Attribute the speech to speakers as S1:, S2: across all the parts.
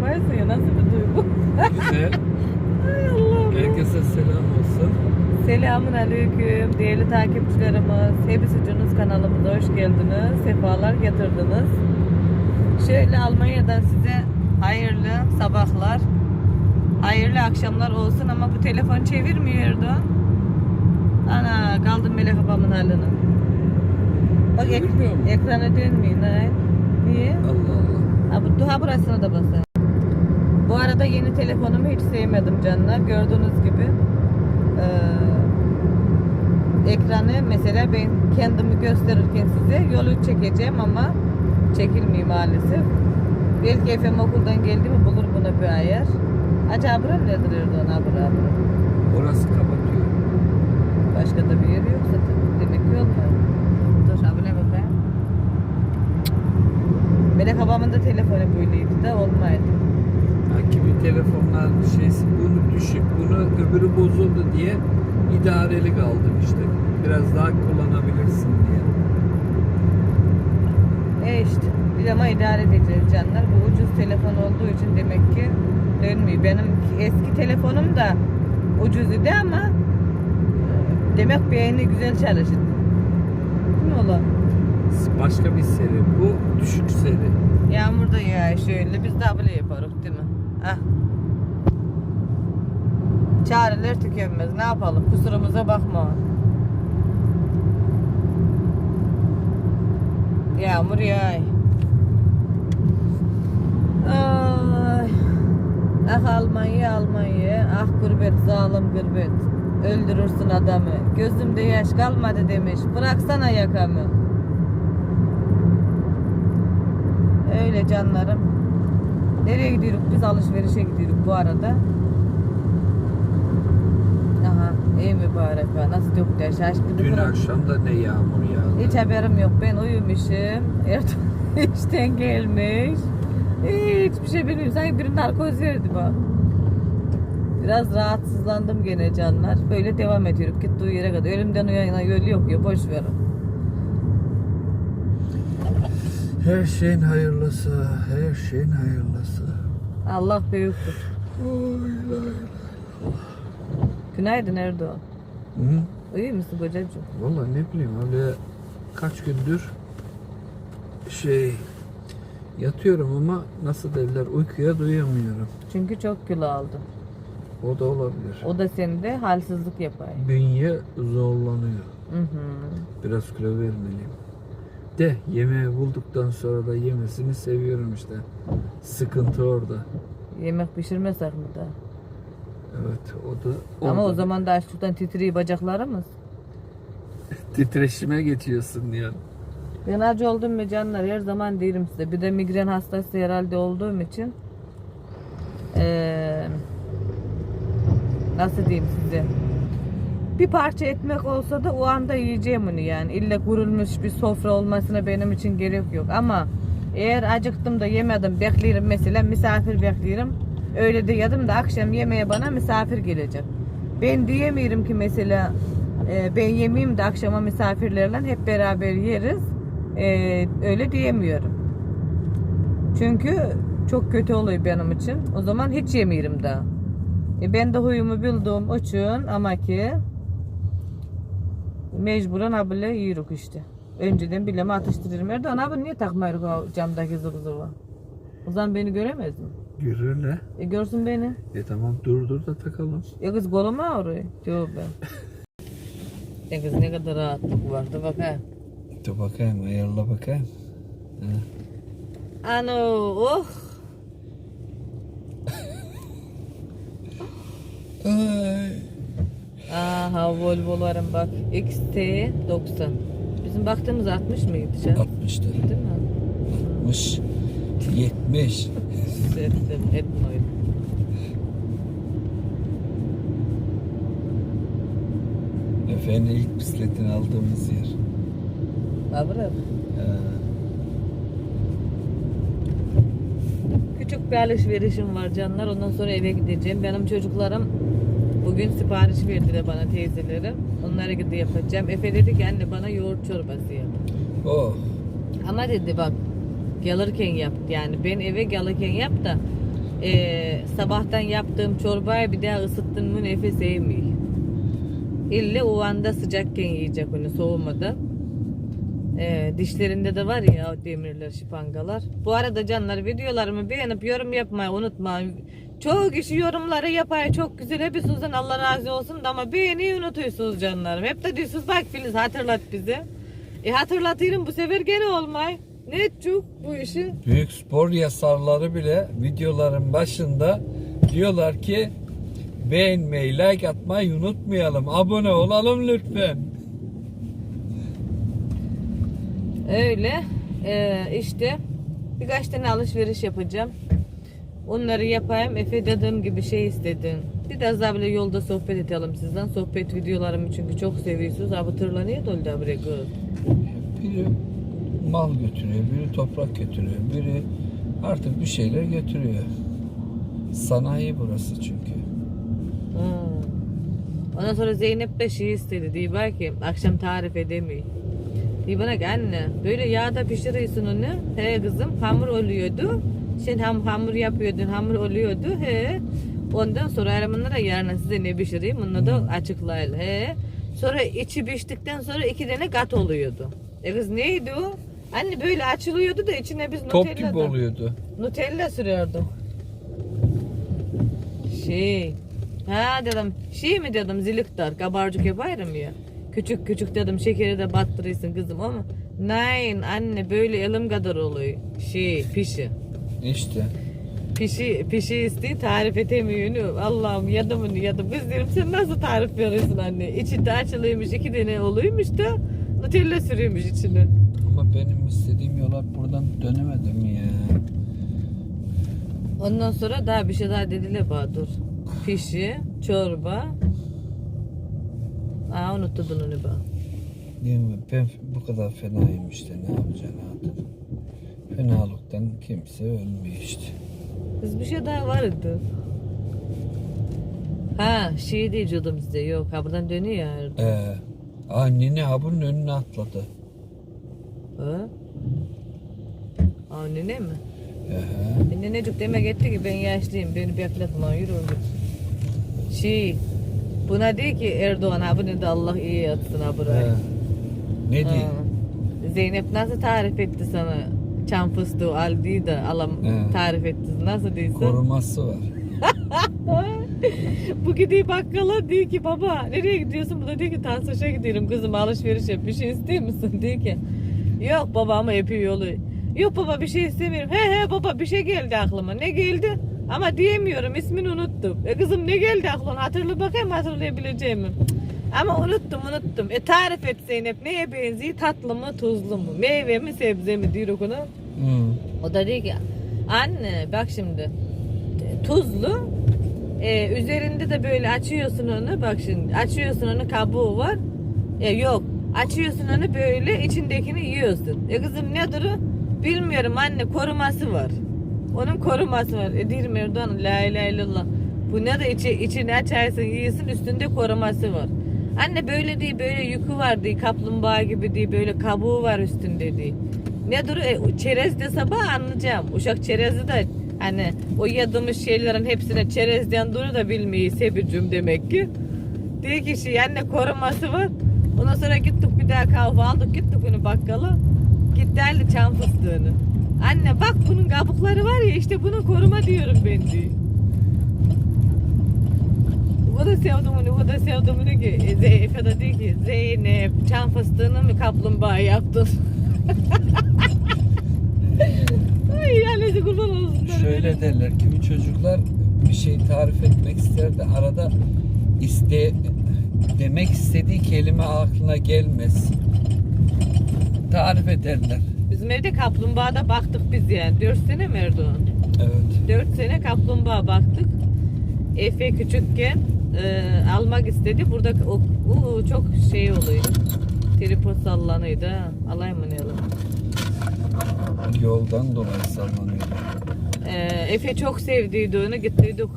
S1: yaparsın ya nasıl bir duygu?
S2: Güzel.
S1: Ay Allah'ım.
S2: Herkese selam olsun.
S1: Selamun aleyküm değerli takipçilerimiz. Hepsi Cunuz kanalımıza hoş geldiniz. Sefalar getirdiniz. Şöyle Almanya'dan size hayırlı sabahlar, hayırlı akşamlar olsun ama bu telefon çevirmiyordu. Ana kaldım melek babamın haline. Bak ek-
S2: Çevirmiyor mu?
S1: ekrana dönmeyin. ha. Niye?
S2: Allah Allah.
S1: Ha, bu duha burasına da basın. Bu arada yeni telefonumu hiç sevmedim canlar. Gördüğünüz gibi eee, ekranı mesela ben kendimi gösterirken size yolu çekeceğim ama çekilmiyor maalesef. Belki Efem okuldan geldi mi bulur buna bir ayar. Acaba bura nedir Erdoğan bura?
S2: Orası kapatıyor.
S1: Başka da bir yeri yok zaten. Demek ki olmuyor. Dur abone bakayım. Melek babamın da telefonu böyleydi de olmaydı.
S2: Ha, kimi telefonlar şeysi bunu düşük, bunu öbürü bozuldu diye idareli kaldım işte. Biraz daha kullanabilirsin diye.
S1: E işte bir ama idare edeceğiz canlar. Bu ucuz telefon olduğu için demek ki dönmüyor. Benim eski telefonum da ucuz idi ama e, demek beyni güzel çalışır. Değil mi oğlum?
S2: Başka bir seri. Bu düşük seri.
S1: Yağmur da yağıyor şöyle. Biz de yaparız değil mi? Ah. Çareler tükenmez. Ne yapalım? Kusurumuza bakma. Yağmur yağıyor. Ay. Ah Almanya Almanya. Ah gurbet zalim gurbet. Öldürürsün adamı. Gözümde yaş kalmadı demiş. Bıraksana yakamı. Öyle canlarım. Nereye gidiyoruz? Biz alışverişe gidiyoruz bu arada. Aha, iyi mübarek var. Nasıl döktü şaşkın.
S2: Dün akşam da ne yağmur yağdı.
S1: Hiç haberim yok. Ben uyumuşum. Erdoğan işten gelmiş. Hiçbir şey bilmiyorum. Sanki biri narkoz verdi bak. Biraz rahatsızlandım gene canlar. Böyle devam ediyorum. Gittiği yere kadar. Ölümden uyana yol yok ya. Boş verin.
S2: Her şeyin hayırlısı, her şeyin hayırlısı.
S1: Allah büyüktür. Günaydın Erdoğan.
S2: Hı?
S1: Uyuyor musun kocacığım?
S2: Valla ne bileyim öyle kaç gündür şey yatıyorum ama nasıl derler uykuya duyamıyorum.
S1: Çünkü çok kilo aldın.
S2: O da olabilir.
S1: O da sende halsizlik yapar.
S2: Bünye zorlanıyor.
S1: Hı hı.
S2: Biraz kilo vermeliyim. De yemeği bulduktan sonra da yemesini seviyorum işte. Sıkıntı orada.
S1: Yemek pişirmesek mi da?
S2: Evet o da
S1: Ama o zaman da açlıktan titriyor bacaklarımız.
S2: titreşime geçiyorsun yani.
S1: Ben acı oldum mu canlar her zaman derim size. Bir de migren hastası herhalde olduğum için eee, nasıl diyeyim size bir parça ekmek olsa da o anda yiyeceğim onu yani. İlle kurulmuş bir sofra olmasına benim için gerek yok ama eğer acıktım da yemedim beklerim mesela misafir beklerim. Öyle de yedim de akşam yemeğe bana misafir gelecek. Ben diyemiyorum ki mesela e, ben yemeyeyim de akşama misafirlerle hep beraber yeriz. E, öyle diyemiyorum. Çünkü çok kötü oluyor benim için. O zaman hiç yemiyorum da. E, ben de huyumu bildiğim için ama ki mecburen abile yiyoruz işte. Önceden bileme atıştırırım. Erdoğan abi niye takmıyoruz o camdaki zıvı? O zaman beni göremez mi?
S2: Görürler.
S1: E görsün beni.
S2: E tamam dur dur da takalım.
S1: Ya kız kolum ağrıyor. Tövbe. Ya kız ne kadar rahatlık vardı bak ha.
S2: Dur bakayım ayarla bakayım.
S1: Ano oh.
S2: Ay.
S1: Aha Volvo'larım bak. XT90. Bizim baktığımız 60 mıydı canım?
S2: 60 lira.
S1: Değil mi?
S2: 60. 70.
S1: Ettim, etme öyle.
S2: Efendim ilk bisikletini aldığımız yer.
S1: Abra.
S2: Ha.
S1: Küçük bir alışverişim var canlar. Ondan sonra eve gideceğim. Benim çocuklarım bugün sipariş verdiler bana teyzelerim. Onlara gidip yapacağım. Efe dedi ki anne bana yoğurt çorbası yap.
S2: Oh.
S1: Ama dedi bak gelirken yap. Yani ben eve gelirken yap da Ee, sabahtan yaptığım çorbayı bir daha ısıttın mı nefes sevmiyor. İlle o anda sıcakken yiyecek onu soğumadan. Ee, dişlerinde de var ya demirler, şipangalar. Bu arada canlar videolarımı beğenip yorum yapmayı unutmayın. Çoğu kişi yorumları yapar çok güzel. Hepsi sizden Allah razı olsun da ama beğeniyi unutuyorsunuz canlarım. Hep de diyorsunuz bak Filiz hatırlat bize. E hatırlatırım bu sefer gene olmay. Ne çok bu işi?
S2: Büyük spor yazarları bile videoların başında diyorlar ki beğenmeyi, like atmayı unutmayalım. Abone olalım lütfen.
S1: Öyle. Ee, işte birkaç tane alışveriş yapacağım. Onları yapayım. Efe dediğim gibi şey istedin. Biraz daha böyle yolda sohbet edelim sizden. Sohbet videolarımı çünkü çok seviyorsunuz. Abi tırlanıyor da öyle buraya kız.
S2: Biri mal götürüyor, biri toprak götürüyor, biri artık bir şeyler götürüyor. Sanayi burası çünkü.
S1: Hmm. Ondan sonra Zeynep de şey istedi. Diyor bak ki akşam tarif edemiyor. Diyor bana ki anne böyle yağda pişiriyorsun onu. He kızım hamur oluyordu. Sen ham hamur yapıyordun hamur oluyordu. He. Ondan sonra aramanlara yarın size ne pişireyim onu da açıklayalım. He. Sonra içi piştikten sonra iki tane kat oluyordu. E kız neydi o? Anne böyle açılıyordu da içine biz
S2: Top
S1: Nutella
S2: gibi
S1: da-
S2: oluyordu.
S1: Nutella sürüyordum. Şey. Ha dedim. Şey mi dedim ziliktar. Kabarcık yaparım ya. Küçük küçük dedim şekeri de battırırsın kızım ama. Nein anne böyle elim kadar oluyor. Şey pişi.
S2: İşte.
S1: Pişi, pişi isteği tarif edemiyor. Allah'ım yadım onu yadım. Kız diyorum sen nasıl tarif veriyorsun anne? İçi de açılıymış iki tane oluyormuş da Nutella sürüyormuş içine.
S2: Ama benim istediğim yola buradan dönemedim ya.
S1: Ondan sonra daha bir şey daha dediler bana dur. Pişi, çorba. Aa unuttun onu ben.
S2: Değil mi? Ben bu kadar fenayım işte ne yapacaksın artık. Fenalıktan kimse ölmüyor işte.
S1: Kız bir şey daha vardı. Ha şey diyordum size yok ha buradan dönüyor ya.
S2: Ee, anneni ha bunun önüne atladı.
S1: Ha? Aa nene mi?
S2: Ee,
S1: E, nenecik demek etti ki ben yaşlıyım beni bekletme yürü oğlum. Şey buna değil ki Erdoğan abi de Allah iyi yatsın ha burayı.
S2: ee, ne diyeyim?
S1: Zeynep nasıl tarif etti sana? Çam fıstığı al diye de alam
S2: He.
S1: tarif etti. Nasıl değilse?
S2: Koruması var.
S1: Bu gidiyor bakkala diyor ki baba nereye gidiyorsun? Bu da diyor ki Tansuç'a gidiyorum kızım alışveriş yap. Bir şey istiyor musun? Diyor ki yok baba ama yapıyor yolu. Yok baba bir şey istemiyorum. He he baba bir şey geldi aklıma. Ne geldi? Ama diyemiyorum ismini unuttum. E kızım ne geldi aklına? Hatırla bakayım hatırlayabileceğim mi? Ama unuttum unuttum. E tarif et Zeynep neye benziyor? Tatlı mı tuzlu mu? Meyve mi sebze mi? Diyor ona.
S2: Hı.
S1: O da diyor ki anne bak şimdi. Tuzlu e, üzerinde de böyle açıyorsun onu. Bak şimdi açıyorsun onu kabuğu var. E, yok. Açıyorsun onu böyle içindekini yiyorsun. E kızım nedir o bilmiyorum anne koruması var. Onun koruması var. E Erdoğan la ilahe illallah. Bu ne de içi, içini açarsın yiyorsun üstünde koruması var anne böyle değil böyle yükü var diye kaplumbağa gibi diye böyle kabuğu var üstünde diye Nedir o? E, çerez de sabah anlayacağım. Uşak çerezi de hani o yadığımız şeylerin hepsine çerezden duru da bilmeyi sebircüm demek ki. Diyor ki şey anne koruması var. Ondan sonra gittik bir daha kahve aldık gittik onu bakkala. Gitti aldı çam fıstığını. Anne bak bunun kabukları var ya işte bunun koruma diyorum ben diyor. O da sevdim onu, o da sevdim onu ki. Zeyfe de diyor ki Zeynep çam fıstığını mı kaplumbağa yaptın? Ay annesi kurban olsun.
S2: Şöyle derler kimi çocuklar bir şey tarif etmek ister de arada iste demek istediği kelime aklına gelmez. Tarif ederler.
S1: Bizim evde kaplumbağada baktık biz yani. 4 sene mi Erdoğan?
S2: Evet.
S1: 4 sene kaplumbağa baktık. Efe küçükken e, almak istedi. Burada o, o çok şey oluyor. Tripod sallanıyordu ha. Alayım mı ne alayım?
S2: Yoldan dolayı sallanıyor.
S1: E, Efe çok sevdiydi onu gittiydik.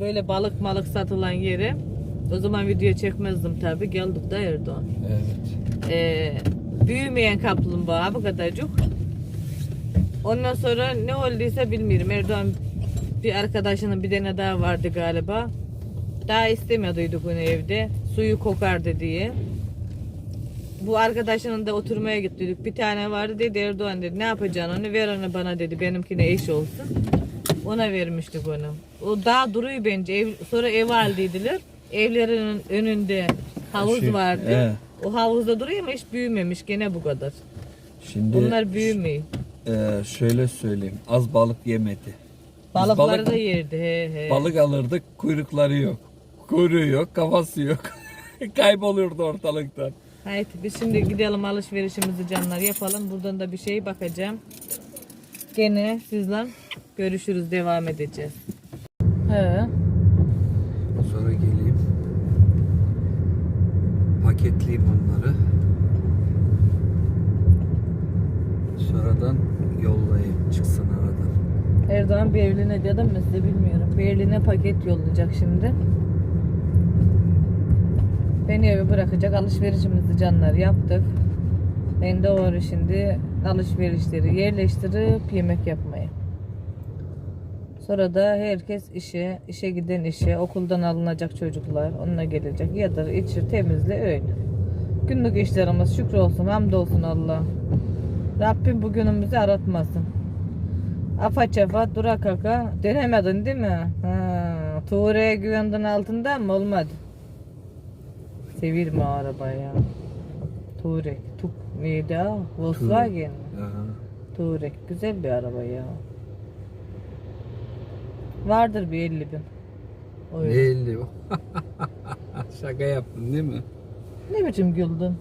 S1: Böyle balık malık satılan yere. O zaman video çekmezdim tabi. Geldik de Erdoğan.
S2: Evet.
S1: Ee, büyümeyen kaplumbağa bu kadarcık. Ondan sonra ne olduysa bilmiyorum. Erdoğan bir arkadaşının bir tane daha vardı galiba. Daha istemiyorduk onu evde. Suyu kokardı diye. Bu arkadaşının da oturmaya gittik. Bir tane vardı dedi Erdoğan dedi. Ne yapacaksın onu ver onu bana dedi. Benimkine eş olsun. Ona vermiştik onu. O daha duruyor bence. Ev, sonra ev aldıydılar. Evlerinin önünde havuz
S2: Şey,
S1: vardı.
S2: he.
S1: O havuzda duruyor ama hiç büyümemiş. Gene bu kadar.
S2: Şimdi
S1: Bunlar büyümüyor.
S2: e, şöyle söyleyeyim. Az balık yemedi.
S1: Balıkları
S2: balık,
S1: da yerdi. He he.
S2: balık alırdık kuyrukları yok. Kuyruğu yok, kafası yok. Kaybolurdu ortalıktan.
S1: Haydi biz şimdi gidelim alışverişimizi canlar yapalım. Buradan da bir şey bakacağım. Gene sizle görüşürüz devam edeceğiz. He.
S2: Sonra geleyim. Paketleyeyim onları. Sonradan yollayayım. Çıksın.
S1: Erdoğan Berlin'e dedim mi size bilmiyorum. Berlin'e paket yollayacak şimdi. Beni eve bırakacak alışverişimizi canlar yaptık. Ben de doğru şimdi alışverişleri yerleştirip yemek yapmayı. Sonra da herkes işe, işe giden işe, okuldan alınacak çocuklar onunla gelecek. Yadır, içir, temizle öyle. Günlük işlerimiz şükür olsun, hamdolsun Allah. Rabbim bugünümüzü aratmasın. Afa çafa dura kaka dönemedin değil mi? Ha, Tuğre'ye güvendin altından mı olmadı? Sevirim o arabayı. Tuğrek. Tuk neydi o? Volkswagen. Tuğrek. Güzel bir araba ya. Vardır bir 50 bin.
S2: Ne
S1: Öyle.
S2: elli o? Şaka yaptın değil mi?
S1: Ne biçim güldün?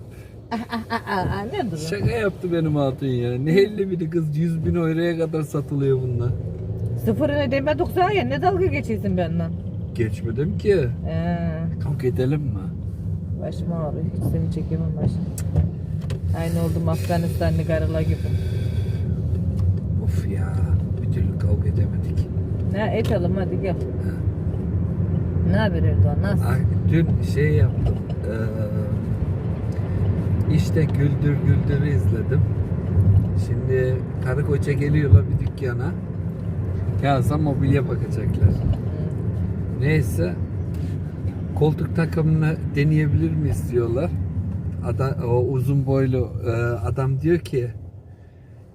S1: Ne durum?
S2: Şaka yaptı benim hatun ya. Ne elli bini kız 100 bin euroya kadar satılıyor bunlar.
S1: Sıfırını demedik sana ya ne dalga geçiyorsun benden?
S2: Geçmedim ki.
S1: Ee,
S2: Kavga edelim mi?
S1: başım ağrıyor. Hiç seni çekemem başım. Aynı oldum Afganistanlı karılar gibi.
S2: Of ya. Bir türlü kavga edemedik.
S1: Ne etelim hadi gel. Ne haber Erdoğan? Nasıl?
S2: Ay, Dün şey yaptım. Eee işte Güldür Güldür'ü izledim. Şimdi karı koca geliyorlar bir dükkana. Kağıza mobilya bakacaklar. Neyse koltuk takımını deneyebilir miyiz diyorlar. Ada, o uzun boylu e, adam diyor ki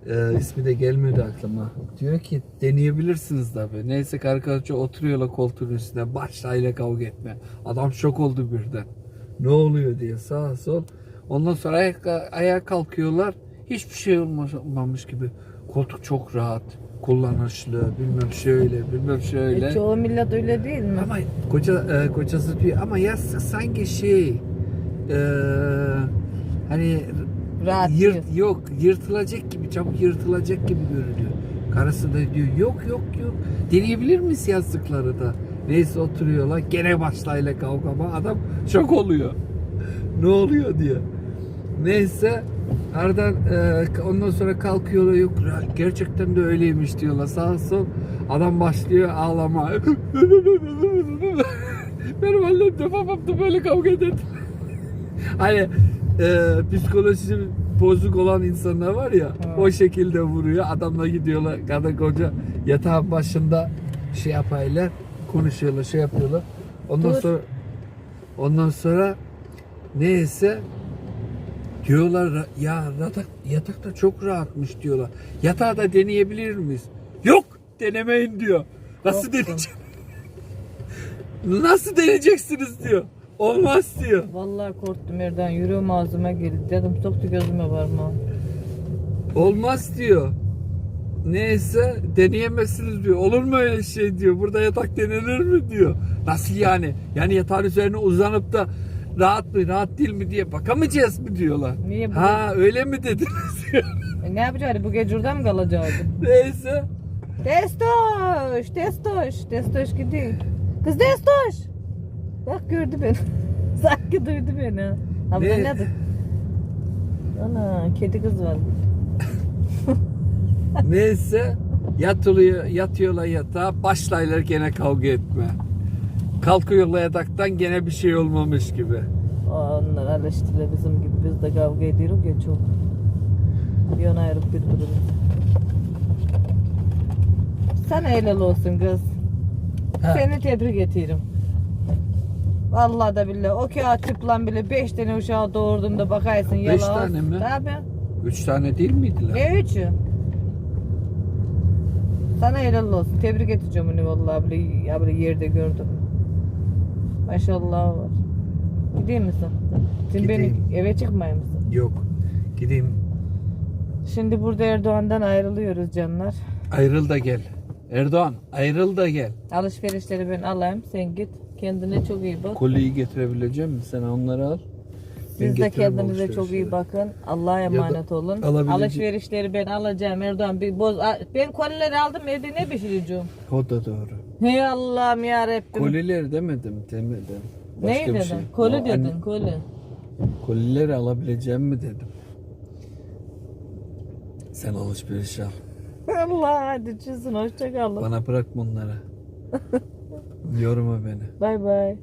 S2: e, ismi de gelmedi aklıma. Diyor ki deneyebilirsiniz tabi. Neyse koca oturuyorlar koltuğun üstüne başlayla kavga etme. Adam şok oldu birden. Ne oluyor diye sağa sol. Ondan sonra ayağa, ayağa kalkıyorlar. Hiçbir şey olmamış gibi. Koltuk çok rahat, kullanışlı, bilmem şöyle, bilmem şöyle.
S1: E, çoğu millet öyle değil mi?
S2: Ama koca e, kocası diyor ama yastık sanki şey e, hani
S1: Rahat
S2: yırt,
S1: diyor.
S2: yok yırtılacak gibi çabuk yırtılacak gibi görünüyor. Karısı da diyor yok yok yok deneyebilir miyiz yastıkları da? Neyse oturuyorlar gene başlayla kavga ama adam şok oluyor. ne oluyor diyor. Neyse aradan e, ondan sonra kalkıyorlar yok gerçekten de öyleymiş diyorlar. Sağ sol adam başlıyor ağlama. Benim annem de babam da böyle kavga eder hani e, psikolojisi bozuk olan insanlar var ya
S1: Ha.
S2: o şekilde vuruyor. Adamla gidiyorlar kadın koca yatağın başında şey yapaylar konuşuyorlar şey yapıyorlar. Ondan
S1: Dur.
S2: sonra ondan sonra neyse Diyorlar ya yatak, yatakta çok rahatmış diyorlar. Yatağı da deneyebilir miyiz? Yok denemeyin diyor. Nasıl deneyeceğim? Nasıl deneyeceksiniz diyor. Olmaz diyor.
S1: Vallahi korktum Erdoğan. Yüreğim ağzıma geldi. Dedim soktu gözüme parmağı.
S2: Olmaz diyor. Neyse deneyemezsiniz diyor. Olur mu öyle şey diyor. Burada yatak denenir mi diyor. Nasıl yani? Yani yatağın üzerine uzanıp da rahat mı rahat değil mi diye bakamayacağız mı diyorlar.
S1: Niye bu?
S2: Ha öyle mi dediniz.
S1: E, ne yapacaktı? Bu gece orada mı kalacaktı?
S2: Neyse.
S1: Testoş, testoş, testoş gidiyor. Kız testoş. Bak gördü beni. Sanki duydu beni. Abla
S2: Ne?
S1: ne? adı? Ana kedi kız var.
S2: Neyse yatılıyor, yatıyorlar yatağa başlaylar gene kavga etme. Kalkıyorlar yataktan gene bir şey olmamış gibi.
S1: Onlar alıştılar bizim gibi. Biz de kavga ediyoruz ya çok. Bir ona ayrılıp birbirimiz. Sana helal olsun kız.
S2: Ha.
S1: Seni tebrik ederim. Vallahi da billahi o kağıt tıplan bile 5 tane uşağı doğurduğunda bakarsın yalan.
S2: Beş tane mi?
S1: Tabii.
S2: Üç tane değil miydiler?
S1: Ne üçü? Sana helal olsun. Tebrik edeceğim onu vallahi bile, ya bile yerde gördüm. Maşallah var. Gideyim misin? Şimdi beni
S2: Gideyim.
S1: eve çıkmay mısın?
S2: Yok. Gideyim.
S1: Şimdi burada Erdoğan'dan ayrılıyoruz canlar.
S2: Ayrıl da gel. Erdoğan ayrıl da gel.
S1: Alışverişleri ben alayım. Sen git. Kendine çok iyi bak.
S2: Koliyi getirebilecek misin? Sen onları al. Ben
S1: Siz de
S2: getiririm
S1: kendinize çok iyi bakın. Allah'a emanet olun.
S2: alabilece-
S1: Alışverişleri ben alacağım Erdoğan. Bir boz ben kolileri aldım evde ne pişireceğim?
S2: O da doğru.
S1: Hey Allah'ım ya Rabbim.
S2: Koliler demedim demedim.
S1: ne
S2: Başka bir
S1: dedin?
S2: şey.
S1: Koli
S2: O
S1: dedin,
S2: anne-
S1: koli.
S2: Kolileri alabileceğim mi dedim. Sen alışveriş al.
S1: Allah hadi çizin hoşça kalın.
S2: Bana bırak bunları. Yorma beni.
S1: Bay bay.